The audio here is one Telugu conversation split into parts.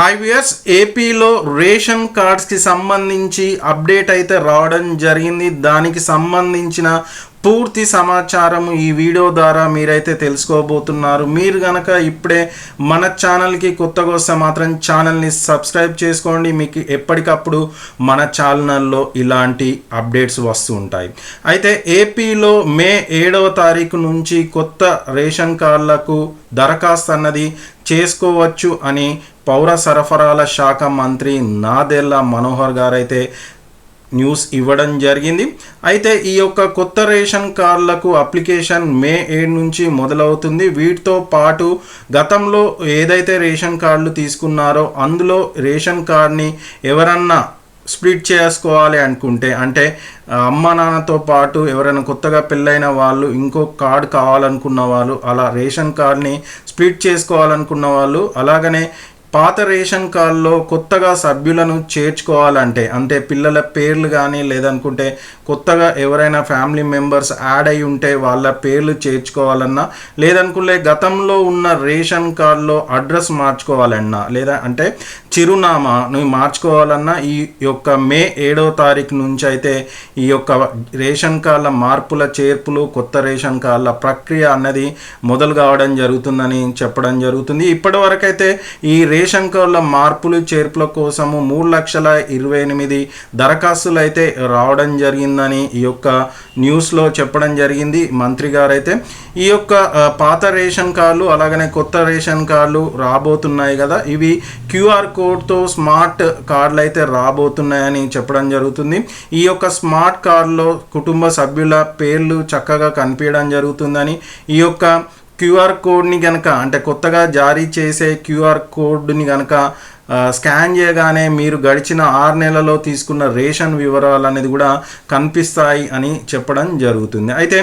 హాయ్ వ్యూయర్స్ ఏపీలో రేషన్ కార్డ్స్కి సంబంధించి అప్డేట్ అయితే రావడం జరిగింది. దానికి సంబంధించిన పూర్తి సమాచారం ఈ వీడియో ద్వారా మీరైతే తెలుసుకోబోతున్నారు. మీరు గనక ఇప్పుడే మన ఛానల్కి కొత్తగా వస్తే మాత్రం ఛానల్ని సబ్స్క్రైబ్ చేసుకోండి. మీకు ఎప్పటికప్పుడు మన ఛానల్లో ఇలాంటి అప్డేట్స్ వస్తూ ఉంటాయి. అయితే ఏపీలో మే ఏడవ తారీఖు నుంచి కొత్త రేషన్ కార్డులకు దరఖాస్తు అన్నది చేసుకోవచ్చు అని పౌర సరఫరాల శాఖ మంత్రి నాదెల్ల మనోహర్ గారైతే న్యూస్ ఇవ్వడం జరిగింది. అయితే ఈ యొక్క కొత్త రేషన్ కార్డులకు అప్లికేషన్ మే ఏడు నుంచి మొదలవుతుంది. వీటితో పాటు గతంలో ఏదైతే రేషన్ కార్డులు తీసుకున్నారో అందులో రేషన్ కార్డ్ని ఎవరన్నా స్ప్లిట్ చేసుకోవాలి అనుకుంటే అంటే అమ్మ నాన్నతో పాటు ఎవరైనా కొత్తగా పెళ్ళైన వాళ్ళు ఇంకో కార్డు కావాలనుకున్న వాళ్ళు అలా రేషన్ కార్డ్ని స్ప్లిట్ చేసుకోవాలనుకున్న వాళ్ళు అలాగనే పాత రేషన్ కార్డులో కొత్తగా సభ్యులను చేర్చుకోవాలంటే అంటే పిల్లల పేర్లు కానీ లేదనుకుంటే కొత్తగా ఎవరైనా ఫ్యామిలీ మెంబర్స్ యాడ్ అయి ఉంటే వాళ్ళ పేర్లు చేర్చుకోవాలన్నా లేదనుకుంటే గతంలో ఉన్న రేషన్ కార్డులో అడ్రస్ మార్చుకోవాలన్నా లేదా అంటే చిరునామాను మార్చుకోవాలన్నా ఈ యొక్క మే ఏడవ తారీఖు నుంచి అయితే ఈ యొక్క రేషన్ కార్డుల మార్పుల చేర్పులు కొత్త రేషన్ కార్డుల ప్రక్రియ అన్నది మొదలు కావడం జరుగుతుందని చెప్పడం జరుగుతుంది. ఇప్పటివరకైతే ఈ రే రేషన్ మార్పులు చేర్పుల కోసము మూడు లక్షల ఇరవై ఎనిమిది దరఖాస్తులు అయితే రావడం జరిగిందని ఈ యొక్క న్యూస్లో చెప్పడం జరిగింది. మంత్రి గారైతే ఈ యొక్క పాత రేషన్ కార్డులు అలాగనే కొత్త రేషన్ కార్డులు రాబోతున్నాయి కదా. ఇవి క్యూఆర్ కోడ్తో స్మార్ట్ కార్డులు అయితే రాబోతున్నాయని చెప్పడం జరుగుతుంది. ఈ యొక్క స్మార్ట్ కార్డులో కుటుంబ సభ్యుల పేర్లు చక్కగా కనిపించడం జరుగుతుందని ఈ యొక్క క్యూఆర్ కోడ్ని కనుక అంటే కొత్తగా జారీ చేసే క్యూఆర్ కోడ్ని కనుక స్కాన్ చేయగానే మీరు గడిచిన ఆరు నెలలో తీసుకున్న రేషన్ వివరాలు అనేది కూడా కనిపిస్తాయి అని చెప్పడం జరుగుతుంది. అయితే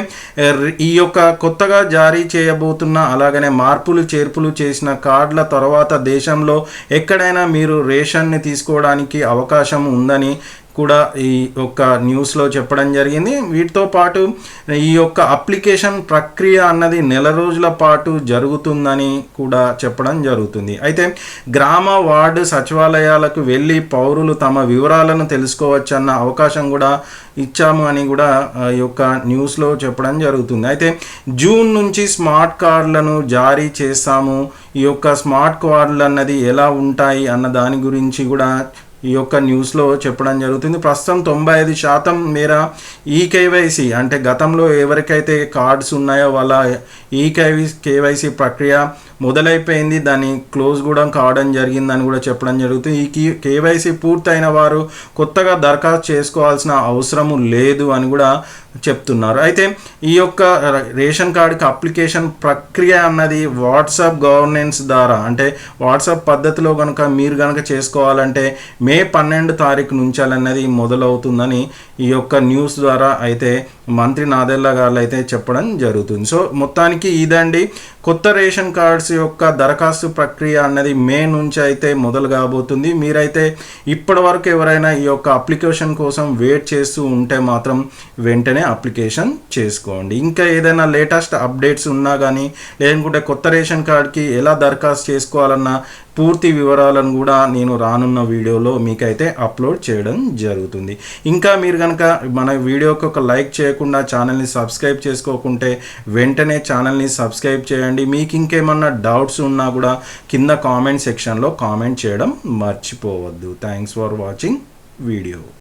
ఈ యొక్క కొత్తగా జారీ చేయబోతున్న అలాగనే మార్పులు చేర్పులు చేసిన కార్డుల తర్వాత దేశంలో ఎక్కడైనా మీరు రేషన్ని తీసుకోవడానికి అవకాశం ఉందని కూడా ఈ యొక్క న్యూస్లో చెప్పడం జరిగింది. వీటితో పాటు ఈ యొక్క అప్లికేషన్ ప్రక్రియ అన్నది నెల రోజుల పాటు జరుగుతుందని కూడా చెప్పడం జరుగుతుంది. అయితే గ్రామ వార్డు సచివాలయాలకు వెళ్ళి పౌరులు తమ వివరాలను తెలుసుకోవచ్చన్న అవకాశం కూడా ఇచ్చాము అని కూడా ఈ యొక్క న్యూస్లో చెప్పడం జరుగుతుంది. అయితే జూన్ నుంచి స్మార్ట్ కార్డులను జారీ చేస్తాము. ఈ యొక్క స్మార్ట్ కార్డులు అన్నది ఎలా ఉంటాయి అన్న దాని గురించి కూడా ఈ యొక్క న్యూస్లో చెప్పడం జరుగుతుంది. ప్రస్తుతం తొంభై ఐదు శాతం మేర ఈ కేవైసీ అంటే గతంలో ఎవరికైతే కార్డ్స్ ఉన్నాయో వాళ్ళ ఈ కేవై కేవైసీ ప్రక్రియ మొదలైపోయింది. దాన్ని క్లోజ్ కూడా కావడం జరిగిందని కూడా చెప్పడం జరుగుతుంది. ఈ కేవైసీ పూర్తయిన వారు కొత్తగా దరఖాస్తు చేసుకోవాల్సిన అవసరము లేదు అని కూడా చెప్తున్నారు. అయితే ఈ యొక్క రేషన్ కార్డుకి అప్లికేషన్ ప్రక్రియ అన్నది వాట్సాప్ గవర్నెన్స్ ద్వారా అంటే వాట్సాప్ పద్ధతిలో కనుక మీరు కనుక చేసుకోవాలంటే మే పన్నెండు తారీఖు నుంచాలన్నది మొదలవుతుందని ఈ యొక్క న్యూస్ ద్వారా అయితే మంత్రి నాదెల్ల గారు అయితే చెప్పడం జరుగుతుంది. సో మొత్తానికి ఇదండి. కొత్త రేషన్ కార్డ్స్ యొక్క దరఖాస్తు ప్రక్రియ అన్నది మే నుంచి అయితే మొదలు కాబోతుంది. మీరైతే ఇప్పటి వరకు ఎవరైనా ఈ యొక్క అప్లికేషన్ కోసం వెయిట్ చేస్తూ ఉంటే మాత్రం వెంటనే అప్లికేషన్ చేసుకోండి. ఇంకా ఏదైనా లేటెస్ట్ అప్డేట్స్ ఉన్నా కానీ లేకుంటే కొత్త రేషన్ కార్డ్కి ఎలా దరఖాస్తు చేసుకోవాలన్న పూర్తి వివరాలను కూడా నేను రానున్న వీడియోలో మీకైతే అప్లోడ్ చేయడం జరుగుతుంది. ఇంకా మీరు కనుక మన వీడియోకి ఒక లైక్ చేయకుండా ఛానల్ని సబ్స్క్రైబ్ చేసుకోకుంటే వెంటనే ఛానల్ని సబ్స్క్రైబ్ చేయండి. మీకు ఇంకేమన్నా డౌట్స్ ఉన్నా కూడా కింద కామెంట్ సెక్షన్లో కామెంట్ చేయడం మర్చిపోవద్దు. Thanks for watching video